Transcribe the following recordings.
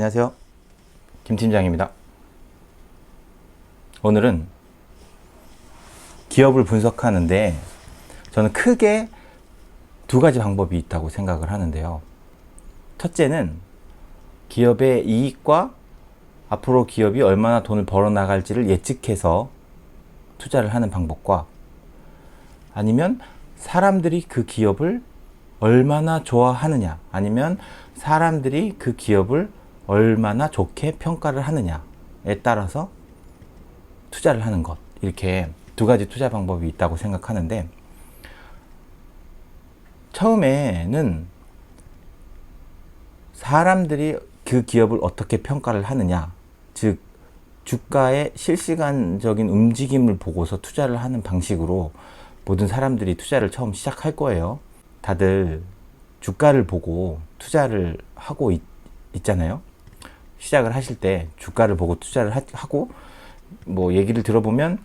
안녕하세요. 김 팀장입니다. 오늘은 기업을 분석하는데 저는 크게 두 가지 방법이 있다고 생각을 하는데요. 첫째는 기업의 이익과 앞으로 기업이 얼마나 돈을 벌어 나갈지를 예측해서 투자를 하는 방법과 아니면 사람들이 그 기업을 얼마나 좋아하느냐 아니면 사람들이 그 기업을 얼마나 좋게 평가를 하느냐에 따라서 투자를 하는 것 이렇게 두 가지 투자 방법이 있다고 생각하는데 처음에는 사람들이 그 기업을 어떻게 평가를 하느냐 즉 주가의 실시간적인 움직임을 보고서 투자를 하는 방식으로 모든 사람들이 투자를 처음 시작할 거예요. 다들 주가를 보고 투자를 하고 있, 있잖아요. 시작을 하실 때 주가를 보고 투자를 하, 하고 뭐 얘기를 들어보면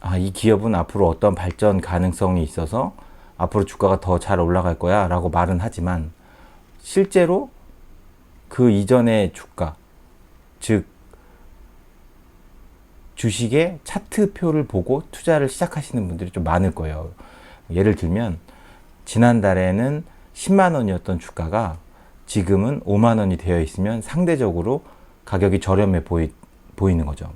아, 이 기업은 앞으로 어떤 발전 가능성이 있어서 앞으로 주가가 더 잘 올라갈 거야 라고 말은 하지만 실제로 그 이전의 주가 즉 주식의 차트표를 보고 투자를 시작하시는 분들이 좀 많을 거예요. 예를 들면 지난달에는 10만 원이었던 주가가 지금은 5만 원이 되어 있으면 상대적으로 가격이 저렴해 보이, 보이는 거죠.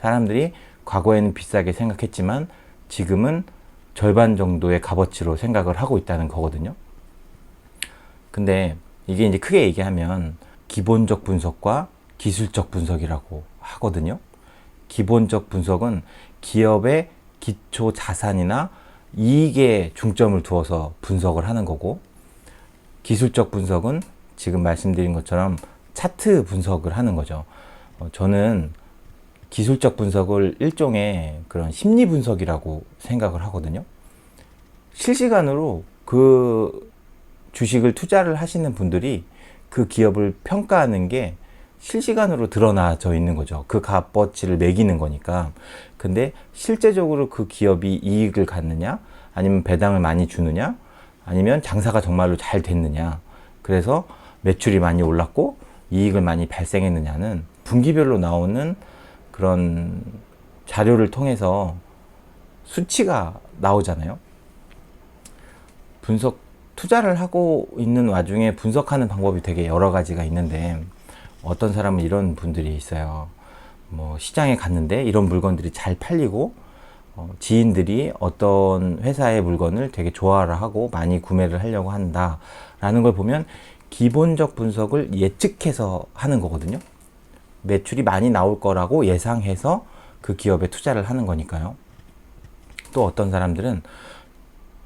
사람들이 과거에는 비싸게 생각했지만 지금은 절반 정도의 값어치로 생각을 하고 있다는 거거든요. 근데 이게 이제 크게 얘기하면 기본적 분석과 기술적 분석이라고 하거든요. 기본적 분석은 기업의 기초 자산이나 이익에 중점을 두어서 분석을 하는 거고 기술적 분석은 지금 말씀드린 것처럼 차트 분석을 하는 거죠. 어, 저는 기술적 분석을 일종의 그런 심리 분석이라고 생각을 하거든요. 실시간으로 그 주식을 투자를 하시는 분들이 그 기업을 평가하는 게 실시간으로 드러나져 있는 거죠. 그 값어치를 매기는 거니까. 근데 실제적으로 그 기업이 이익을 갖느냐, 아니면 배당을 많이 주느냐, 아니면 장사가 정말로 잘 됐느냐. 그래서 매출이 많이 올랐고 이익을 많이 발생했느냐는 분기별로 나오는 그런 자료를 통해서 수치가 나오잖아요. 분석, 투자를 하고 있는 와중에 분석하는 방법이 되게 여러 가지가 있는데 어떤 사람은 이런 분들이 있어요. 뭐 시장에 갔는데 이런 물건들이 잘 팔리고 어, 지인들이 어떤 회사의 물건을 되게 좋아를 하고 많이 구매를 하려고 한다라는 걸 보면 기본적 분석을 예측해서 하는 거거든요. 매출이 많이 나올 거라고 예상해서 그 기업에 투자를 하는 거니까요. 또 어떤 사람들은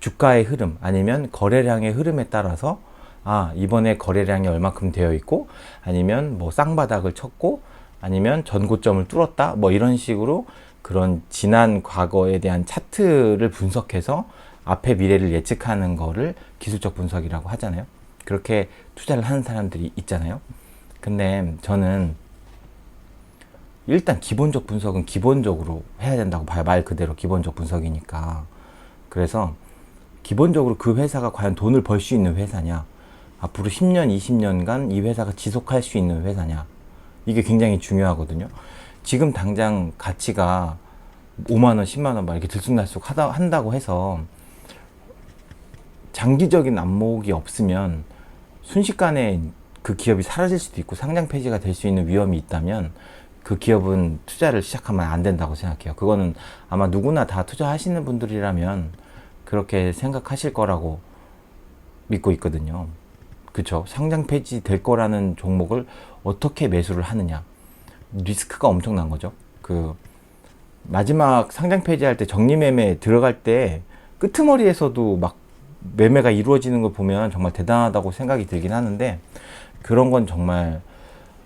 주가의 흐름 아니면 거래량의 흐름에 따라서 아, 이번에 거래량이 얼마큼 되어 있고, 아니면 뭐 쌍바닥을 쳤고, 아니면 전고점을 뚫었다, 뭐 이런 식으로 그런 지난 과거에 대한 차트를 분석해서 앞의 미래를 예측하는 거를 기술적 분석이라고 하잖아요. 그렇게 투자를 하는 사람들이 있잖아요. 근데 저는 일단 기본적 분석은 기본적으로 해야 된다고 봐요. 말 그대로 기본적 분석이니까. 그래서 기본적으로 그 회사가 과연 돈을 벌 수 있는 회사냐, 앞으로 10년, 20년간 이 회사가 지속할 수 있는 회사냐. 이게 굉장히 중요하거든요. 지금 당장 가치가 5만원, 10만원 막 이렇게 들쑥날쑥 하다, 한다고 해서 장기적인 안목이 없으면 순식간에 그 기업이 사라질 수도 있고 상장 폐지가 될 수 있는 위험이 있다면 그 기업은 투자를 시작하면 안 된다고 생각해요. 그거는 아마 누구나 다 투자하시는 분들이라면 그렇게 생각하실 거라고 믿고 있거든요. 그쵸. 상장 폐지 될 거라는 종목을 어떻게 매수를 하느냐. 리스크가 엄청난 거죠. 그, 마지막 상장 폐지할 때 정리매매 들어갈 때 끄트머리에서도 막 매매가 이루어지는 걸 보면 정말 대단하다고 생각이 들긴 하는데 그런 건 정말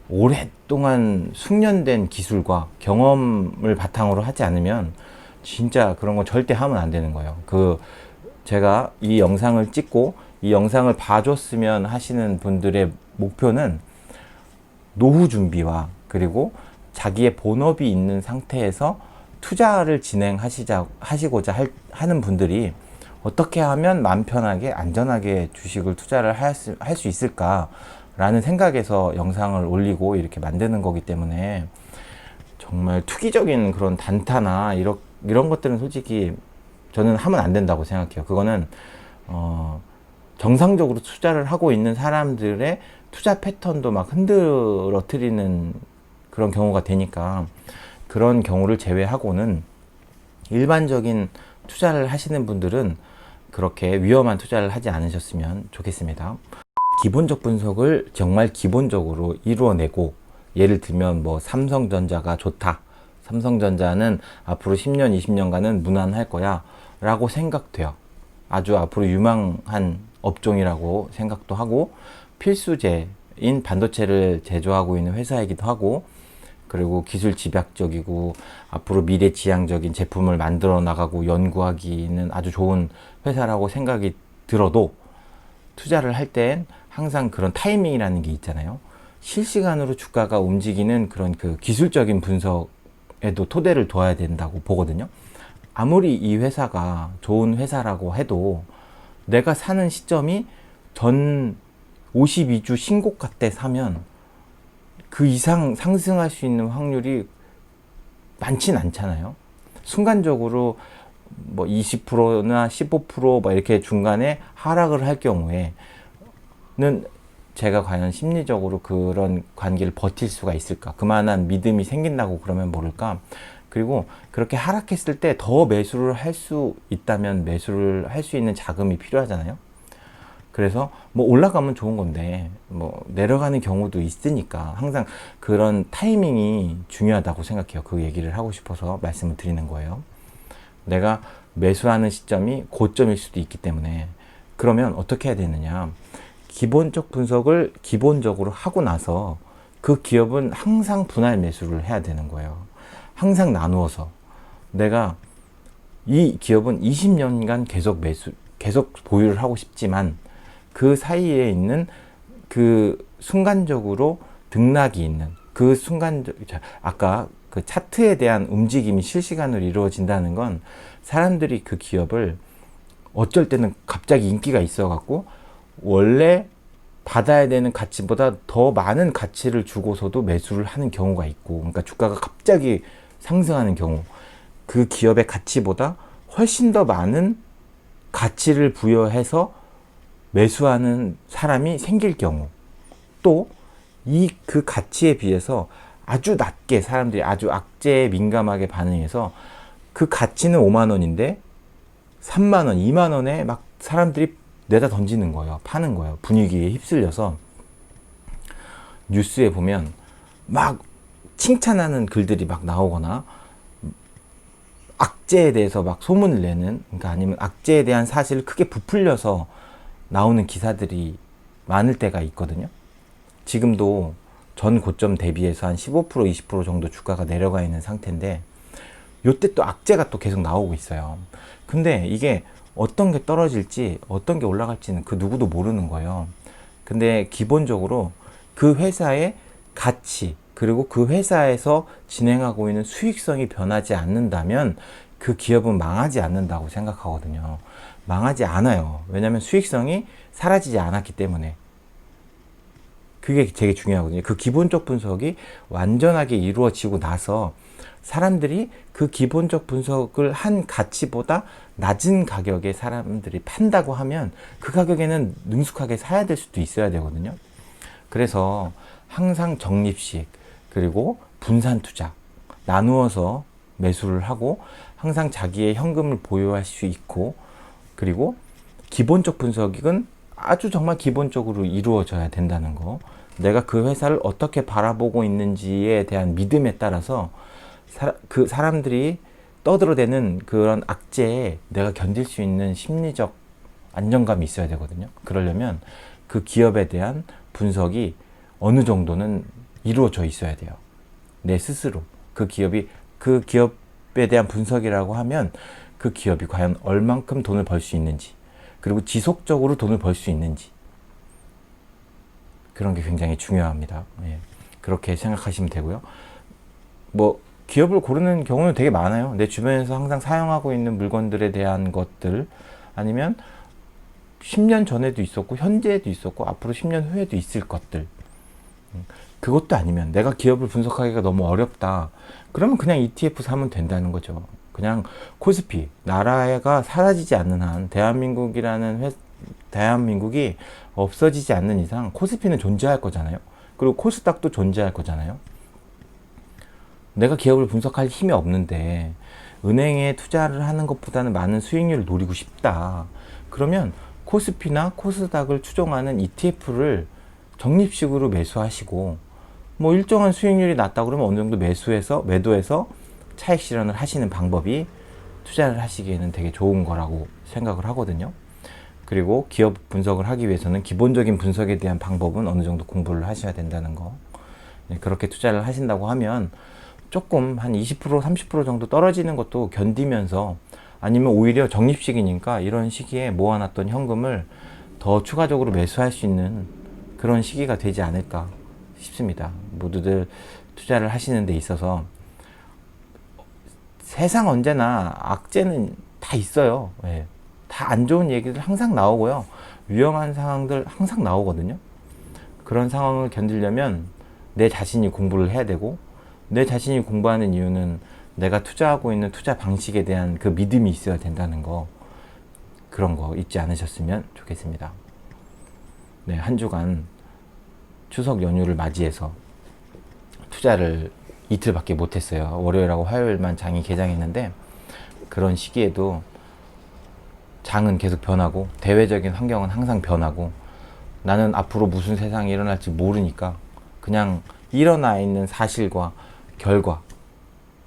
오랫동안 숙련된 기술과 경험을 바탕으로 하지 않으면 진짜 그런 건 절대 하면 안 되는 거예요. 그 제가 이 영상을 찍고 이 영상을 봐줬으면 하시는 분들의 목표는 노후 준비와 그리고 자기의 본업이 있는 상태에서 투자를 진행하시자 하시고자 할, 하는 분들이 어떻게 하면 마음 편하게 안전하게 주식을 투자를 할 수 있을까 라는 생각에서 영상을 올리고 이렇게 만드는 거기 때문에 정말 투기적인 그런 단타나 이런, 이런 것들은 솔직히 저는 하면 안 된다고 생각해요. 그거는, 어, 정상적으로 투자를 하고 있는 사람들의 투자 패턴도 막 흔들어뜨리는 그런 경우가 되니까 그런 경우를 제외하고는 일반적인 투자를 하시는 분들은 그렇게 위험한 투자를 하지 않으셨으면 좋겠습니다. 기본적 분석을 정말 기본적으로 이루어내고 예를 들면 뭐 삼성전자가 좋다. 삼성전자는 앞으로 10년, 20년간은 무난할 거야. 라고 생각돼요. 아주 앞으로 유망한 업종이라고 생각도 하고 필수제인 반도체를 제조하고 있는 회사이기도 하고 그리고 기술 집약적이고 앞으로 미래 지향적인 제품을 만들어 나가고 연구하기는 아주 좋은 회사라고 생각이 들어도 투자를 할 땐 항상 그런 타이밍이라는 게 있잖아요. 실시간으로 주가가 움직이는 그런 그 기술적인 분석에도 토대를 둬야 된다고 보거든요. 아무리 이 회사가 좋은 회사라고 해도 내가 사는 시점이 전 52주 신고가 때 사면 그 이상 상승할 수 있는 확률이 많진 않잖아요. 순간적으로 뭐 20%나 15%뭐 이렇게 중간에 하락을 할 경우에는 제가 과연 심리적으로 그런 관계를 버틸 수가 있을까? 그만한 믿음이 생긴다고 그러면 모를까? 그리고 그렇게 하락했을 때 더 매수를 할 수 있다면 매수를 할 수 있는 자금이 필요하잖아요. 그래서 뭐 올라가면 좋은 건데 뭐 내려가는 경우도 있으니까 항상 그런 타이밍이 중요하다고 생각해요. 그 얘기를 하고 싶어서 말씀을 드리는 거예요. 내가 매수하는 시점이 고점일 수도 있기 때문에 그러면 어떻게 해야 되느냐? 기본적 분석을 기본적으로 하고 나서 그 기업은 항상 분할 매수를 해야 되는 거예요. 항상 나누어서 내가 이 기업은 20년간 계속 매수, 계속 보유를 하고 싶지만 그 사이에 있는 그 순간적으로 등락이 있는 그 순간, 아까 그 차트에 대한 움직임이 실시간으로 이루어진다는 건 사람들이 그 기업을 어쩔 때는 갑자기 인기가 있어 갖고 원래 받아야 되는 가치보다 더 많은 가치를 주고서도 매수를 하는 경우가 있고, 그러니까 주가가 갑자기 상승하는 경우, 그 기업의 가치보다 훨씬 더 많은 가치를 부여해서 매수하는 사람이 생길 경우, 또 이 그 가치에 비해서 아주 낮게 사람들이 아주 악재에 민감하게 반응해서 그 가치는 5만 원인데 3만 원, 2만 원에 막 사람들이 내다 던지는 거예요. 파는 거예요. 분위기에 휩쓸려서 뉴스에 보면 막 칭찬하는 글들이 막 나오거나 악재에 대해서 막 소문을 내는 그러니까 아니면 악재에 대한 사실을 크게 부풀려서 나오는 기사들이 많을 때가 있거든요. 지금도 전 고점 대비해서 한 15% 20% 정도 주가가 내려가 있는 상태인데 요때 또 악재가 또 계속 나오고 있어요. 근데 이게 어떤 게 떨어질지 어떤 게 올라갈지는 그 누구도 모르는 거예요. 근데 기본적으로 그 회사의 가치 그리고 그 회사에서 진행하고 있는 수익성이 변하지 않는다면 그 기업은 망하지 않는다고 생각하거든요. 망하지 않아요. 왜냐하면 수익성이 사라지지 않았기 때문에. 그게 되게 중요하거든요. 그 기본적 분석이 완전하게 이루어지고 나서 사람들이 그 기본적 분석을 한 가치보다 낮은 가격에 사람들이 판다고 하면 그 가격에는 능숙하게 사야 될 수도 있어야 되거든요. 그래서 항상 적립식 그리고 분산 투자 나누어서 매수를 하고 항상 자기의 현금을 보유할 수 있고 그리고 기본적 분석은 아주 정말 기본적으로 이루어져야 된다는 거. 내가 그 회사를 어떻게 바라보고 있는지에 대한 믿음에 따라서 사, 그 사람들이 떠들어대는 그런 악재에 내가 견딜 수 있는 심리적 안정감이 있어야 되거든요. 그러려면 그 기업에 대한 분석이 어느 정도는 이루어져 있어야 돼요. 내 스스로. 그 기업이, 그 기업에 대한 분석이라고 하면 그 기업이 과연 얼만큼 돈을 벌 수 있는지, 그리고 지속적으로 돈을 벌 수 있는지, 그런 게 굉장히 중요합니다. 예. 그렇게 생각하시면 되고요. 뭐 기업을 고르는 경우는 되게 많아요. 내 주변에서 항상 사용하고 있는 물건들에 대한 것들 아니면 10년 전에도 있었고 현재에도 있었고 앞으로 10년 후에도 있을 것들 음, 그것도 아니면 내가 기업을 분석하기가 너무 어렵다. 그러면 그냥 ETF 사면 된다는 거죠. 그냥 코스피 나라가 사라지지 않는 한 대한민국이라는 회, 대한민국이 없어지지 않는 이상 코스피는 존재할 거잖아요. 그리고 코스닥도 존재할 거잖아요. 내가 기업을 분석할 힘이 없는데 은행에 투자를 하는 것보다는 많은 수익률을 노리고 싶다. 그러면 코스피나 코스닥을 추종하는 ETF를 적립식으로 매수하시고 뭐 일정한 수익률이 낮다 그러면 어느 정도 매수해서 매도해서 차익 실현을 하시는 방법이 투자를 하시기에는 되게 좋은 거라고 생각을 하거든요. 그리고 기업 분석을 하기 위해서는 기본적인 분석에 대한 방법은 어느 정도 공부를 하셔야 된다는 거. 네, 그렇게 투자를 하신다고 하면 조금 한 20% 30% 정도 떨어지는 것도 견디면서 아니면 오히려 적립식이니까 이런 시기에 모아놨던 현금을 더 추가적으로 매수할 수 있는 그런 시기가 되지 않을까 싶습니다. 모두들 투자를 하시는 데 있어서 세상 언제나 악재는 다 있어요. 예. 다안 좋은 얘기들 항상 나오고요. 위험한 상황들 항상 나오거든요. 그런 상황을 견디려면 내 자신이 공부를 해야 되고 내 자신이 공부하는 이유는 내가 투자하고 있는 투자 방식에 대한 그 믿음이 있어야 된다는 거 그런 거 잊지 않으셨으면 좋겠습니다. 네, 한 주간 추석 연휴를 맞이해서 투자를 이틀밖에 못했어요. 월요일하고 화요일만 장이 개장했는데 그런 시기에도 장은 계속 변하고 대외적인 환경은 항상 변하고 나는 앞으로 무슨 세상이 일어날지 모르니까 그냥 일어나 있는 사실과 결과,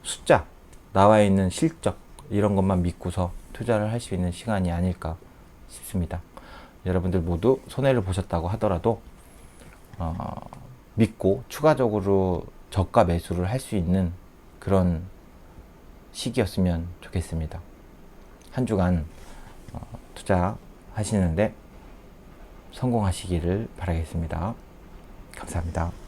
숫자, 나와 있는 실적 이런 것만 믿고서 투자를 할 수 있는 시간이 아닐까 싶습니다. 여러분들 모두 손해를 보셨다고 하더라도 어, 믿고 추가적으로 저가 매수를 할 수 있는 그런 시기였으면 좋겠습니다. 한 주간 어, 투자하시는데 성공하시기를 바라겠습니다. 감사합니다.